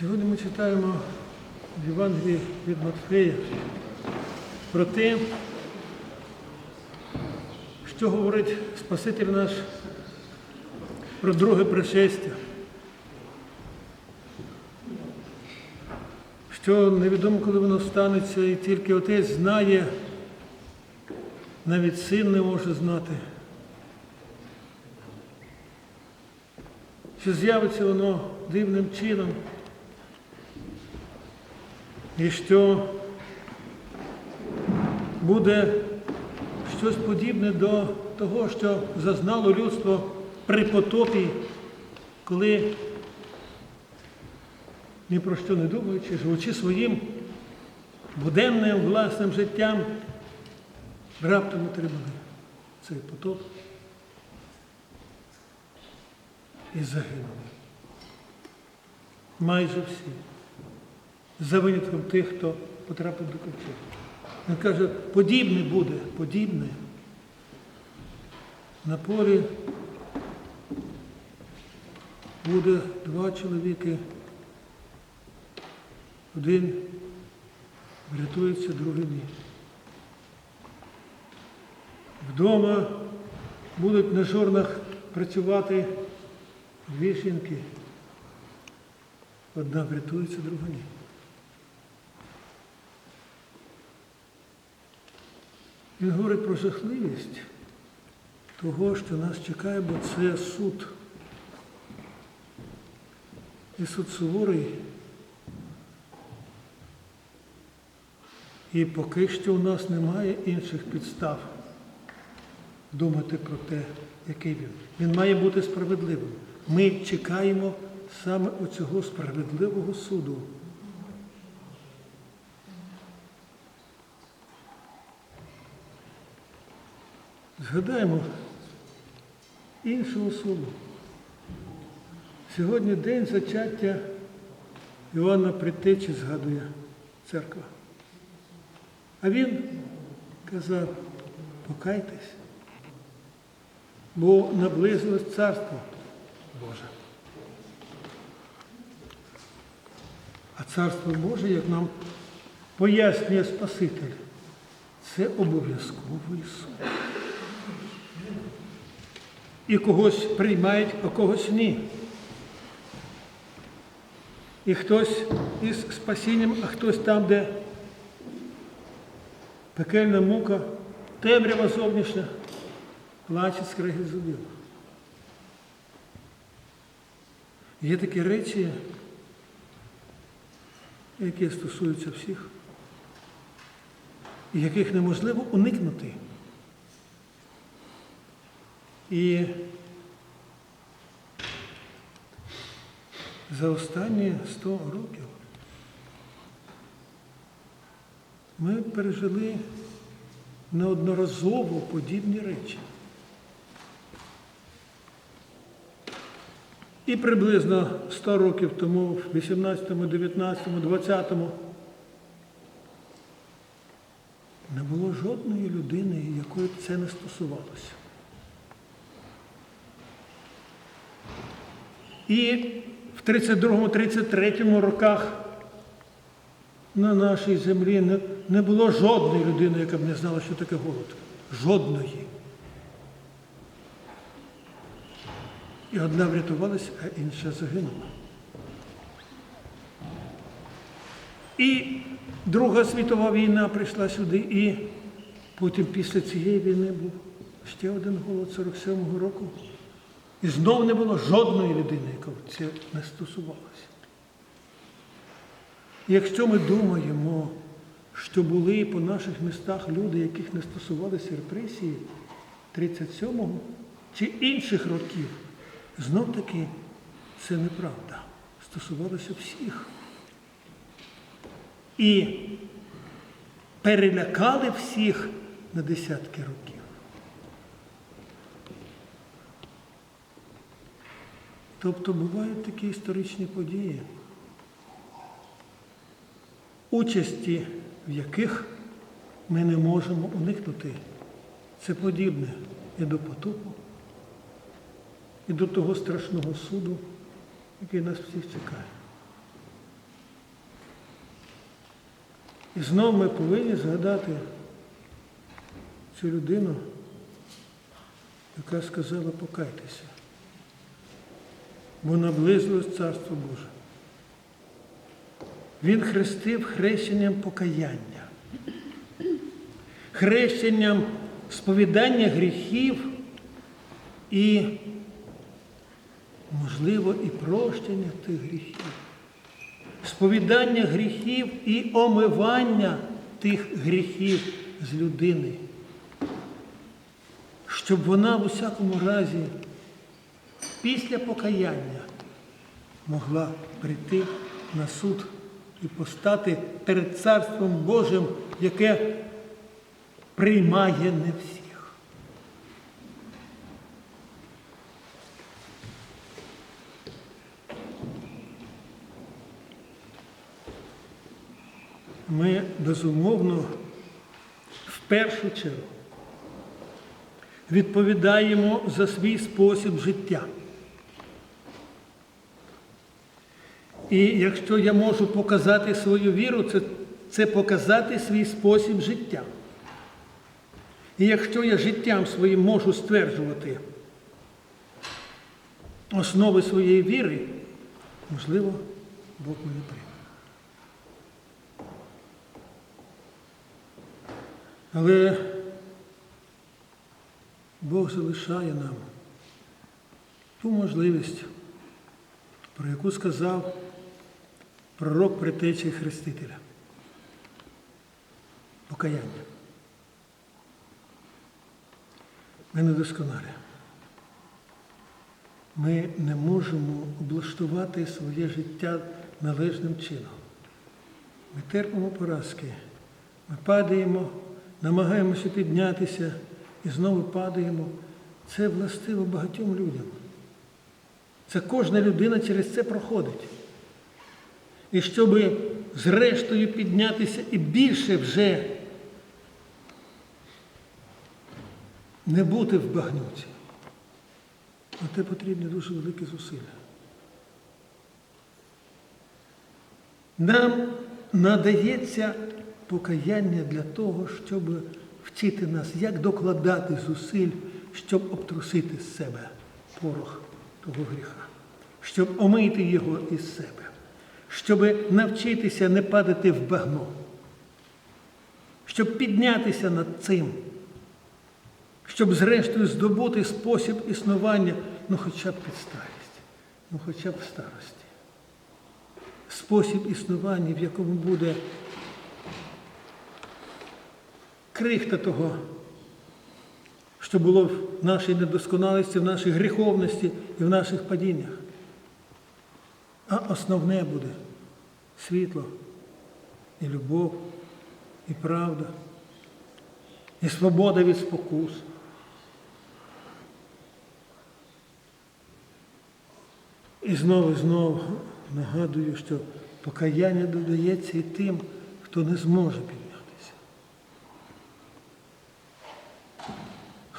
Сьогодні ми читаємо в Євангелії від Матфея про те, що говорить Спаситель наш про друге пришестя. Що невідомо, коли воно станеться, і тільки Отець знає, навіть син не може знати. Що з'явиться воно дивним чином, і що буде щось подібне до того, що зазнало людство при потопі, коли ні про що не думаючи, живучи своїм буденним власним життям, раптом отримали цей потоп і загинули. Майже всі. За винятком тих, хто потрапив до ковчега. Він каже, подібне буде, подібне. На полі буде два чоловіки. Один врятується, другий ні. Вдома будуть на жорнах працювати дві жінки. Одна врятується, друга ні. Він говорить про жахливість того, що нас чекає, бо це суд. І суд суворий. І поки що у нас немає інших підстав думати про те, який він. Він має бути справедливим. Ми чекаємо саме оцього справедливого суду. Згадаємо іншого суду. Сьогодні день зачаття Івана Притечі згадує церква. А він казав, покайтесь, бо наблизилось царство Боже. А царство Боже, як нам пояснює Спаситель, це обов'язковий суд. І когось приймають, а когось ні. І хтось із спасінням, а хтось там, де пекельна мука, темрява зовнішня, плаче скриги зубів. Є такі речі, які стосуються всіх, і яких неможливо уникнути. І за останні 100 років ми пережили неодноразово подібні речі. І приблизно 100 років тому, в 18, 19, 20 не було жодної людини, якої це не стосувалося. І в 32-33 роках на нашій землі не, було жодної людини, яка б не знала, що таке голод. Жодної. І одна врятувалася, а інша загинула. І Друга світова війна прийшла сюди, і потім після цієї війни був ще один голод 47-го року. І знов не було жодної людини, яка це не стосувалася. Якщо ми думаємо, що були по наших містах люди, яких не стосувалися репресії 37-го чи інших років, знов таки це неправда. Стосувалося всіх. І перелякали всіх на десятки років. Тобто бувають такі історичні події, участі в яких ми не можемо уникнути. Це подібне і до потопу, і до того страшного суду, який нас всіх чекає. І знову ми повинні згадати цю людину, яка сказала покайтеся, бо наблизилось Царство Боже. Він хрестив хрещенням покаяння, хрещенням сповідання гріхів і, можливо, і прощення тих гріхів, сповідання гріхів і омивання тих гріхів з людини, щоб вона в усякому разі після покаяння могла прийти на суд і постати перед Царством Божим, яке приймає не всіх. Ми безумовно в першу чергу відповідаємо за свій спосіб життя. І якщо я можу показати свою віру, це, це показати свій спосіб життя. І якщо я життям своїм можу стверджувати основи своєї віри, можливо, Бог мене прийме. Але Бог залишає нам ту можливість, про яку сказав пророк притечі Хрестителя. Покаяння. Ми недосконалі. Ми не можемо облаштувати своє життя належним чином. Ми терпимо поразки, ми падаємо, намагаємося піднятися і знову падаємо. Це властиво багатьом людям. Це кожна людина через це проходить. І щоб зрештою піднятися і більше вже не бути в багнюці. На те потрібні дуже великі зусилля. Нам надається покаяння для того, щоб вчити нас, як докладати зусиль, щоб обтрусити з себе порох того гріха, щоб омити його із себе, щоб навчитися не падати в багно, щоб піднятися над цим, щоб зрештою здобути спосіб існування, ну хоча б під старість, ну хоча б в старості. Спосіб існування, в якому буде крихта того, що було в нашій недосконалості, в нашій гріховності і в наших падіннях. А основне буде світло і любов, і правда, і свобода від спокус. І знову і знову нагадую, що покаяння додається і тим, хто не зможе піднятися.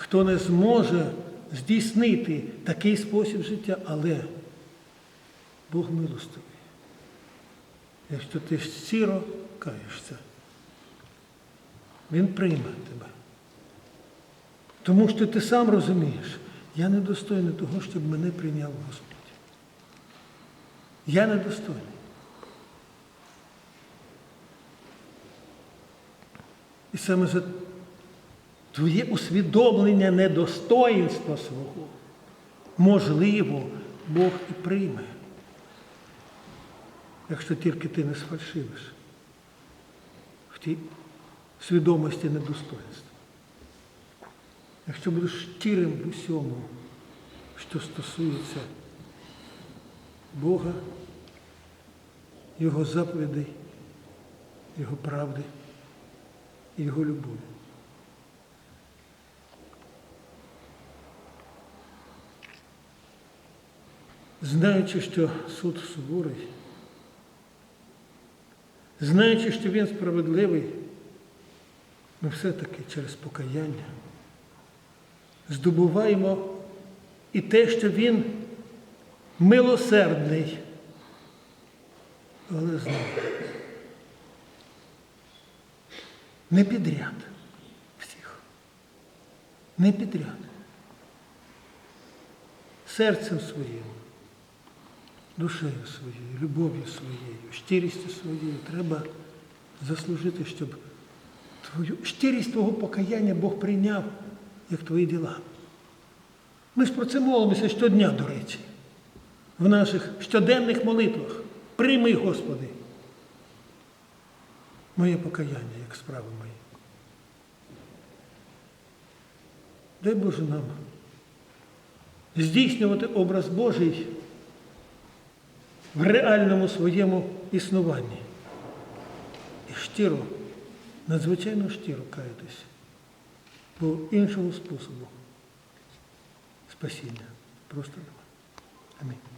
Хто не зможе здійснити такий спосіб життя, але Бог милостивий. Якщо ти щиро каєшся, Він прийме тебе. Тому що ти сам розумієш, я недостойний того, щоб мене прийняв Господь. Я недостойний. І саме за твоє усвідомлення недостоїнства свого, можливо, Бог і прийме, якщо тільки ти не сфальшивиш в тій свідомості недостоинства. Якщо будеш щирим в усьому, що стосується Бога, Його заповідей, Його правди Його любові. Знаючи, що суд суворий, знаючи, що він справедливий, ми все-таки через покаяння здобуваємо і те, що він милосердний, але знову Не підряд всіх. Не підряд. Серцем своїм, душею своєю, любов'ю своєю, щирістю своєю треба заслужити, щоб твою щирість твого покаяння Бог прийняв, як твої діла. Ми ж про це молимося щодня, до речі, в наших щоденних молитвах. Прийми, Господи, моє покаяння, як справи мої. Дай Боже нам здійснювати образ Божий в реальному своєму існуванні. І щиро, надзвичайно щиро каятися, бо іншого способу спасіння просто немає. Амінь.